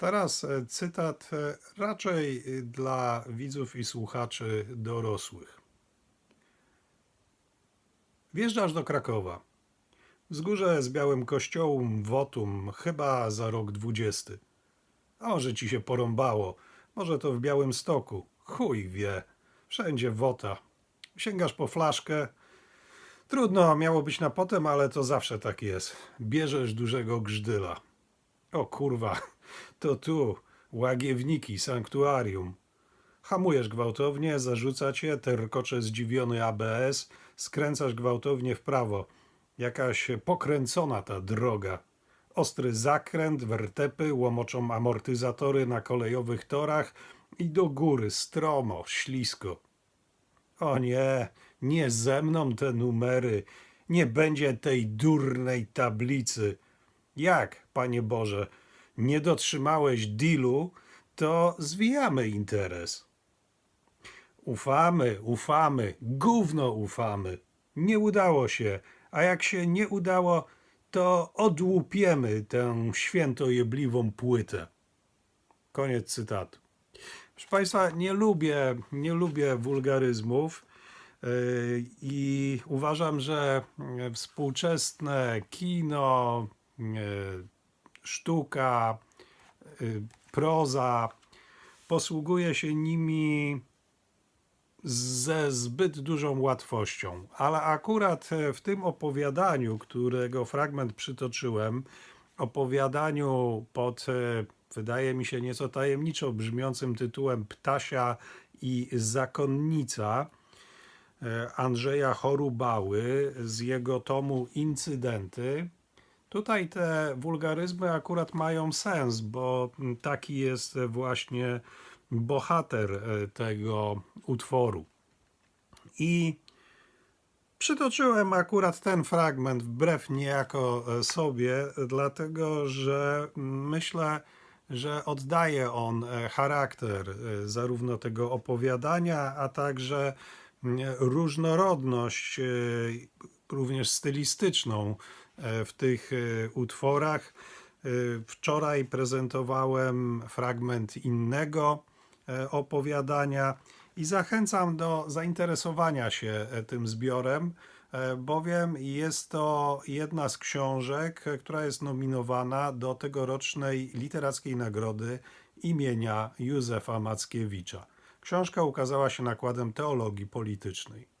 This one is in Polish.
teraz e, cytat e, raczej e, dla widzów i słuchaczy dorosłych. Wjeżdżasz do Krakowa. Wzgórze z białym kościołem, wotum, chyba za rok dwudziesty. A może ci się porąbało, może to w Białym Stoku. Chuj wie, wszędzie wota. Sięgasz po flaszkę. Trudno, miało być na potem, ale to zawsze tak jest. Bierzesz dużego grzdyla. O kurwa, to tu, łagiewniki, sanktuarium. Hamujesz gwałtownie, zarzuca cię, terkocze zdziwiony ABS, skręcasz gwałtownie w prawo. Jakaś pokręcona ta droga. Ostry zakręt, wertepy, łomoczą amortyzatory na kolejowych torach i do góry, stromo, ślisko. O nie, nie ze mną te numery, nie będzie tej durnej tablicy. Jak, Panie Boże, nie dotrzymałeś dealu, to zwijamy interes. Ufamy, ufamy, gówno ufamy. Nie udało się, a jak się nie udało, to odłupiemy tę świętojebliwą płytę. Koniec cytatu. Proszę Państwa, nie lubię, nie lubię wulgaryzmów yy, i uważam, że współczesne kino, yy, sztuka, yy, proza posługuje się nimi ze zbyt dużą łatwością. Ale akurat e, w tym opowiadaniu, którego fragment przytoczyłem, opowiadaniu pod, e, wydaje mi się, nieco tajemniczo brzmiącym tytułem Ptasia i Zakonnica e, Andrzeja Chorubały z jego tomu Incydenty. Tutaj te wulgaryzmy akurat mają sens, bo taki jest właśnie bohater e, tego utworu. I przytoczyłem akurat ten fragment wbrew niejako e, sobie, dlatego że myślę, że oddaje on e, charakter zarówno tego opowiadania, a także różnorodność, również stylistyczną w tych e, utworach. E, Wczoraj prezentowałem fragment innego e, opowiadania i zachęcam do zainteresowania się e, tym zbiorem, e, bowiem jest to jedna z książek, e, która jest nominowana do tegorocznej literackiej nagrody imienia Józefa Mackiewicza. Książka ukazała się nakładem teologii politycznej.